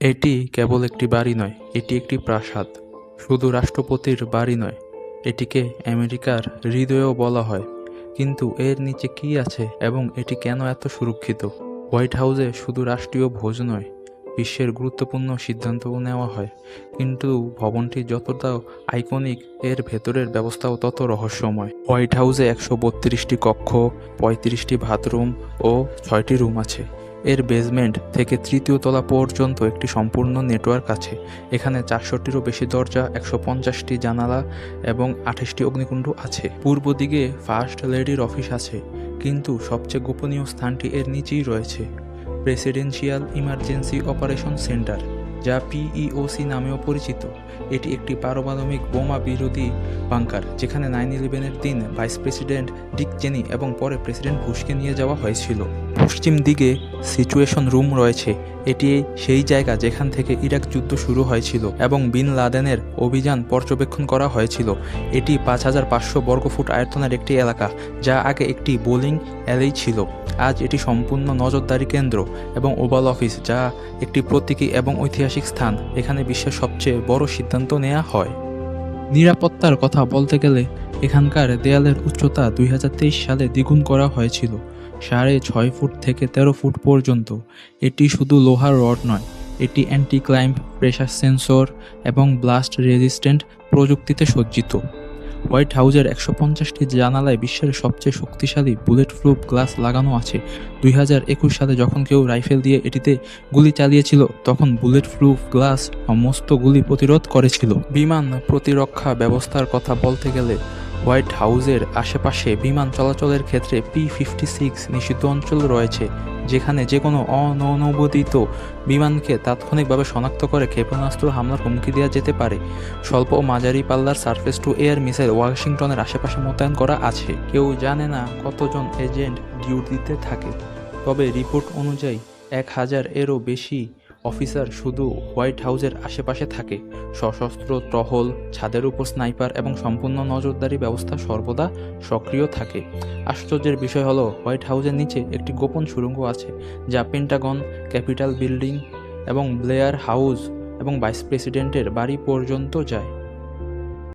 এটি কেবল একটি বাড়ি নয়, এটি একটি প্রাসাদ। শুধু রাষ্ট্রপতির বাড়ি নয়, এটিকে আমেরিকার হৃদয়ও বলা হয়। কিন্তু এর নিচে কি আছে এবং এটি কেন এত সুরক্ষিত? হোয়াইট হাউসে শুধু রাষ্ট্রীয় ভোজ নয়, বিশ্বের গুরুত্বপূর্ণ সিদ্ধান্তও নেওয়া হয়। কিন্তু ভবনটি যতটা আইকনিক, এর ভেতরের ব্যবস্থাও তত রহস্যময়। হোয়াইট হাউসে একশো বত্রিশটি কক্ষ, পঁয়ত্রিশটি বাথরুম ও ছয়টি রুম আছে। এর বেসমেন্ট থেকে তৃতীয় তলা পর্যন্ত একটি সম্পূর্ণ নেটওয়ার্ক আছে। এখানে চারশোটিরও বেশি দরজা, একশো পঞ্চাশটি জানালা এবং আঠাশটি অগ্নিকুণ্ড আছে। পূর্ব দিকে ফার্স্ট লেডির অফিস আছে, কিন্তু সবচেয়ে গোপনীয় স্থানটি এর নিচেই রয়েছে। প্রেসিডেন্সিয়াল ইমার্জেন্সি অপারেশন সেন্টার যা পিইওসি নামেও পরিচিত। এটি একটি পারমাণবিক বোমা বিরোধী বাংকার যেখানে নাইন ইলেভেনের দিন ভাইস প্রেসিডেন্ট ডিক চেনি এবং পরে প্রেসিডেন্ট বুশকে নিয়ে যাওয়া হয়েছিল। পশ্চিম দিকে সিচুয়েশন রুম রয়েছে। এটি সেই জায়গা যেখান থেকে ইরাক যুদ্ধ শুরু হয়েছিল এবং বিন লাদেনের অভিযান পর্যবেক্ষণ করা হয়েছিল। এটি পাঁচ হাজার পাঁচশো বর্গফুট আয়তনের একটি এলাকা, যা আগে একটি বোলিং অ্যালেই ছিল। আজ এটি সম্পূর্ণ নজরদারি কেন্দ্র এবং ওভাল অফিস, যা একটি প্রতীকী এবং ঐতিহাসিক স্থান। এখানে বিশ্বের সবচেয়ে বড় সিদ্ধান্ত নেওয়া হয়। নিরাপত্তার কথা বলতে গেলে, এখানকার দেয়ালের উচ্চতা দুই হাজার তেইশ সালে দ্বিগুণ করা হয়েছিল। সাড়ে ছয় ফুট থেকে তেরো ফুট পর্যন্ত। এটি শুধু লোহার রড নয়, এটি অ্যান্টি ক্লাইম্ব প্রেশার সেন্সর এবং ব্লাস্ট রেজিস্ট্যান্ট প্রযুক্তিতে সজ্জিত। হোয়াইট হাউসের একশো পঞ্চাশটি জানালায় বিশ্বের সবচেয়ে শক্তিশালী বুলেট প্রুফ গ্লাস লাগানো আছে। দুই হাজার একুশ সালে যখন কেউ রাইফেল দিয়ে এটিতে গুলি চালিয়েছিল, তখন বুলেট প্রুফ গ্লাস সমস্ত গুলি প্রতিরোধ করেছিল। বিমান প্রতিরক্ষা ব্যবস্থার কথা বলতে গেলে হোয়াইট হাউসের আশেপাশে বিমান চলাচলের ক্ষেত্রে পি ফিফটি সিক্স নিষিদ্ধ অঞ্চল রয়েছে, যেখানে যে কোনো অননুমোদিত বিমানকে তাৎক্ষণিকভাবে শনাক্ত করে ক্ষেপণাস্ত্র হামলার হুমকি দেওয়া যেতে পারে। স্বল্প ও মাঝারি পাল্লার সার্ফেস টু এয়ার মিসাইল ওয়াশিংটনের আশেপাশে মোতায়েন করা আছে। কেউ জানে না কতজন এজেন্ট ডিউটিতে থাকে, তবে রিপোর্ট অনুযায়ী এক হাজার এরও বেশি অফিসার শুধু হোয়াইট হাউসের আশেপাশে থাকে। সশস্ত্র, টহল, ছাদের উপর স্নাইপার এবং সম্পূর্ণ নজরদারি ব্যবস্থা সর্বদা সক্রিয় থাকে। আশ্চর্যের বিষয় হলো, হোয়াইট হাউসের নিচে একটি গোপন সুড়ঙ্গ আছে, যা পেন্টাগন, ক্যাপিটাল বিল্ডিং এবং ব্লেয়ার হাউস এবং ভাইস প্রেসিডেন্টের বাড়ি পর্যন্ত যায়।